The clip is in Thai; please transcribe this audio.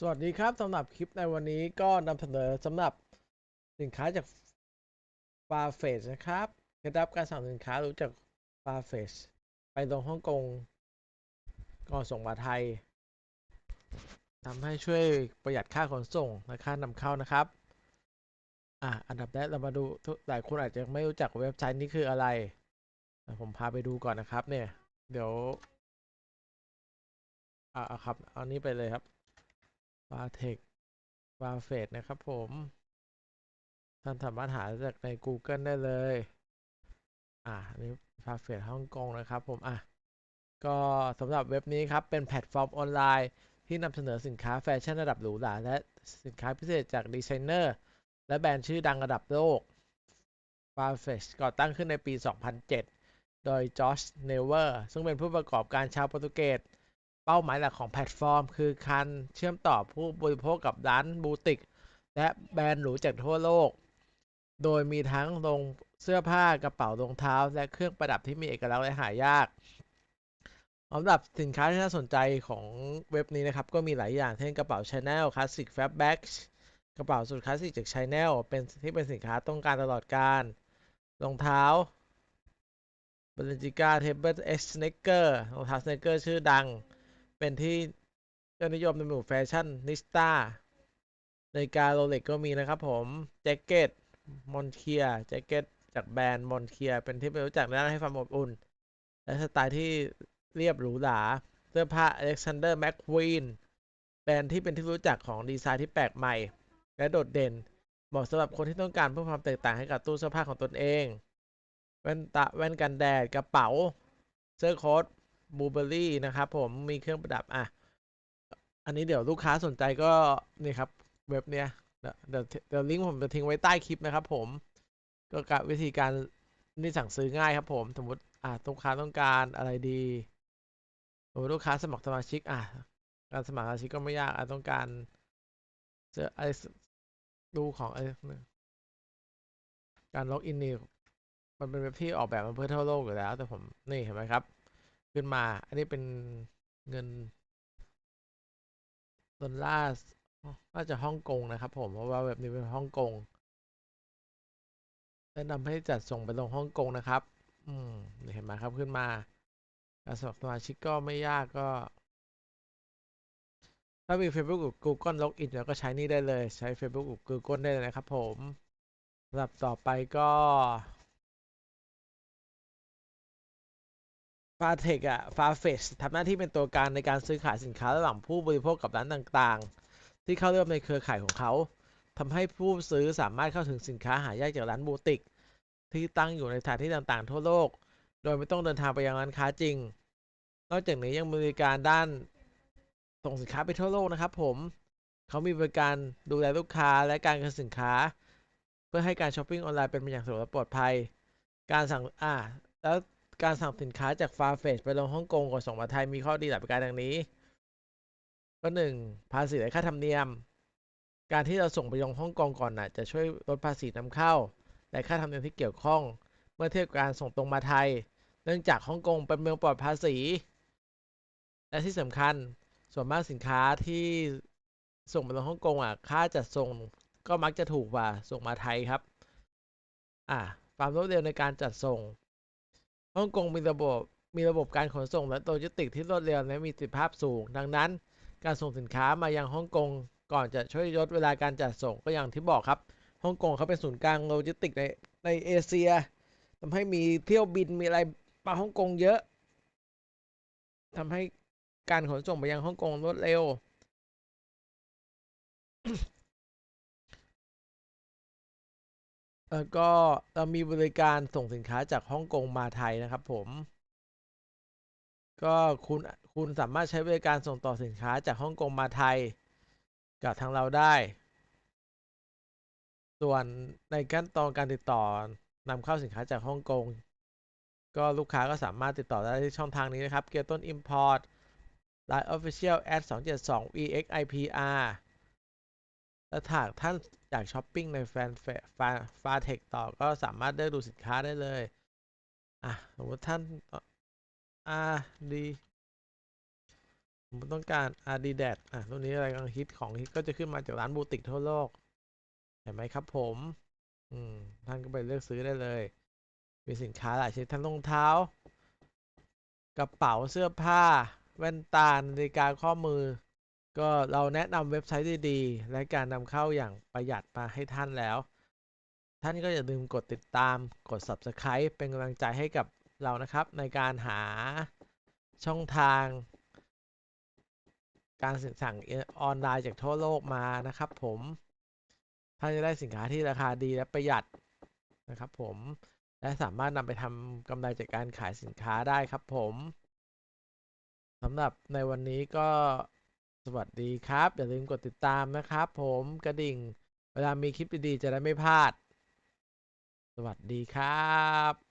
สวัสดีครับสำหรับคลิปในวันนี้ก็นำเสนอสำหรับสินค้าจาก f a r f e t c h นะครับเคล็ดลับการสั่งสินค้ารู้จาก f a r f e t c h ไปลงฮ่องกงก่อนส่งมาไทยทำให้ช่วยประหยัดค่าขนส่งและค่านำเข้านะครับอะอันดับแรกเรามาดูหลายคนอาจจะไม่รู้จักเว็บไซต์นี้คืออะไร ผมพาไปดูก่อนนะครับเนี่ย เดี๋ยวอ่าครับเอานี้ไปเลยครับ ฟาเทคฟาเฟดนะครับผม ท่านสามารถหาจากใน Google ได้เลย อ่าอันนี้ฟาเฟดฮ่องกงนะครับผม อะ ก็สำหรับเว็บนี้ครับ เป็นแพลตฟอร์มออนไลน์ที่นำเสนอสินค้าแฟชั่นระดับหรูหราและสินค้าพิเศษจากดีไซเนอร์และแบรนด์ชื่อดังระดับโลก f a r f e t c h ก่อตั้งขึ้นในปี 2007 โดยจอร์จเนเวอร์ซึ่งเป็นผู้ประกอบการชาวโปรตุเกส เป้าหมายหลักของแพลตฟอร์ม คือการเชื่อมต่อผู้บริโภคกับร้านบูติก และแบรนด์หรูจากทั่วโลก โดยมีทั้งลงเสื้อผ้ากระเป๋ารองเท้า และเครื่องประดับที่มีเอกลักษณ์และหายากสำหรับสินค้าที่น่าสนใจของเว็บนี้นะครับ ก็มีหลายอย่าง เช่นกระเป๋า Chanel Classic Fab Bag กระเป๋าสุดคลาสสิกจาก Chanel เป็นที่เป็นสินค้าต้องการตลอดการรองเท้า b a l e n c i a g a Table X Sneaker รองเท้า Sneaker ชื่อดัง เป็นที่ยอดนิยมในหมู่แฟชั่นนิสตานาฬิกาโรเล็กก็มีนะครับผม แจ็คเก็ตมอนเคียแจ็คเก็ตจากแบรนด์มอนเคียเป็นที่รู้จักและให้ความอบอุ่น และสไตล์ที่เรียบหรูหราเสื้อผ้าอเล็กซานเดอร์แมคควีนแบรนด์ที่เป็นที่รู้จักของดีไซน์ที่แปลกใหม่ และโดดเด่นเหมาะสำหรับคนที่ต้องการเพิ่มความแตกต่างให้กับตู้เสื้อผ้าของตนเอง แว่นตาแว่นกันแดดกระเป๋า เสื้อโค้ท บูเบอรี่นะครับผมมีเครื่องประดับอะ อันนี้เดี๋ยวลูกค้าสนใจก็นี่ครับเว็บเนี้ยเดี๋ยวเดี๋ยวลิงก์ผมจะทิ้งไว้ใต้คลิปนะครับผมก็กับวิธีการนี่สั่งซื้อง่ายครับผมสมมติอะลูกค้าต้องการอะไรดีสมมติลูกค้าสมัครสมาชิกอะการสมัครสมาชิกก็ไม่ยากอะต้องการเจอไอ้ดูของไอ้การล็อกอินนี่มันเป็นเว็บที่ออกแบบมาเพื่อทั่วโลกอยู่แล้ว แต่ผมนี่เห็นไหมครับ ขึ้นมา อันนี้เป็นเงินดอลลาร์น่าจะฮ่องกงนะครับ ผมเพราะว่าแบบนี้เป็นฮ่องกงแนะนำให้จัดส่งไปลงฮ่องกงนะครับ อืมเห็นไหมครับขึ้นมาการสมัครสมาชิกก็ไม่ยากก็ ถ้ามี Facebook กับ Google Login แล้วก็ใช้นี่ได้เลย ใช้ Facebook กับ Google ได้เลยนะครับผมสำหรับต่อไปก็ ฟาเทคอะฟาเฟชทำหน้าที่เป็นตัวกลางในการซื้อขายสินค้าระหว่างผู้บริโภคกับร้านต่างๆ ที่เข้าร่วมในเครือข่ายของเขาทำให้ผู้ซื้อสามารถเข้าถึงสินค้าหายากจากร้านบูติก ที่ตั้งอยู่ในสถานที่ต่างๆ ทั่วโลก โดยไม่ต้องเดินทางไปยังร้านค้าจริง นอกจากนี้ยังบริการด้านส่งสินค้าไปทั่วโลกนะครับ ผมเขามีบริการดูแลลูกค้าและการคืนสินค้า เพื่อให้การช้อปปิ้งออนไลน์เป็นไปอย่างสะดวกและปลอดภัย การสั่งอ่าแล้ว การสั่งสินค้าจากฟาเฟชไปลงฮ่องกงก่อนส่งมาไทยมีข้อดีหลายประการดังนี้ ก็หนึ่งภาษีและค่าธรรมเนียม การที่เราส่งไปลงฮ่องกงก่อนน่ะจะช่วยลดภาษีนำเข้า และค่าธรรมเนียมที่เกี่ยวข้อง เมื่อเทียบกับการส่งตรงมาไทย เนื่องจากฮ่องกงเป็นเมืองปลอดภาษี และที่สำคัญส่วนมากสินค้าที่ส่งไปลงฮ่องกงอะค่าจัดส่งก็มักจะถูกกว่าส่งมาไทยครับ อ่าความรวดเร็วในการจัดส่ง ฮ่องกงมีระบบมีระบบการขนส่งและโลจิสติกที่รวดเร็วและมีประสิทธิภาพสูง ดังนั้น การส่งสินค้ามายังฮ่องกงก่อนจะช่วยลดเวลาการจัดส่งก็อย่างที่บอกครับฮ่องกงเขาเป็นศูนย์กลางโลจิสติกในในเอเชียทำให้มีเที่ยวบินมีอะไรมาฮ่องกงเยอะทำให้การขนส่งไปยังฮ่องกงรวดเร็ว แล้วก็เรามีบริการส่งสินค้าจากฮ่องกงมาไทยนะครับผม ก็คุณคุณสามารถใช้บริการส่งต่อสินค้าจากฮ่องกงมาไทย กับทางเราได้ ส่วนในขั้นตอนการติดต่อนำเข้าสินค้าจากฮ่องกง ก็ลูกค้าก็สามารถติดต่อได้ที่ช่องทางนี้นะครับเกียร์ต้น Import Line Official at 272 EXIPR และถ้าท่านอยากช้อปปิ้งในแฟนฟาฟาเทคต่อก็สามารถเลือกดูสินค้าได้เลย อะสมมติท่านอ่าดีสมต้องการ Adidas อะตัวนี้อะไรกำลังฮิตของฮิตก็จะขึ้นมาจากร้านบูติกทั่วโลก เห็นไหมครับผม อืม ท่านก็ไปเลือกซื้อได้เลย มีสินค้าหลายชนิดทั้งรองเท้า กระเป๋าเสื้อผ้า แว่นตานาฬิกาข้อมือ ก็เราแนะนำเว็บไซต์ดีๆ และการนำเข้าอย่างประหยัดมาให้ท่านแล้ว ท่านก็อย่าลืมกดติดตามกด Subscribe เป็นกำลังใจให้กับเรานะครับ ในการหาช่องทาง การสั่งออนไลน์จากทั่วโลกมานะครับผม ท่านจะได้สินค้าที่ราคาดีและประหยัดนะครับผมและสามารถนำไปทำกำไรจากการขายสินค้าได้ครับผมสำหรับในวันนี้ก็ สวัสดีครับ อย่าลืมกดติดตามนะครับผมกระดิ่ง เวลามีคลิปดีๆ จะได้ไม่พลาด สวัสดีครับ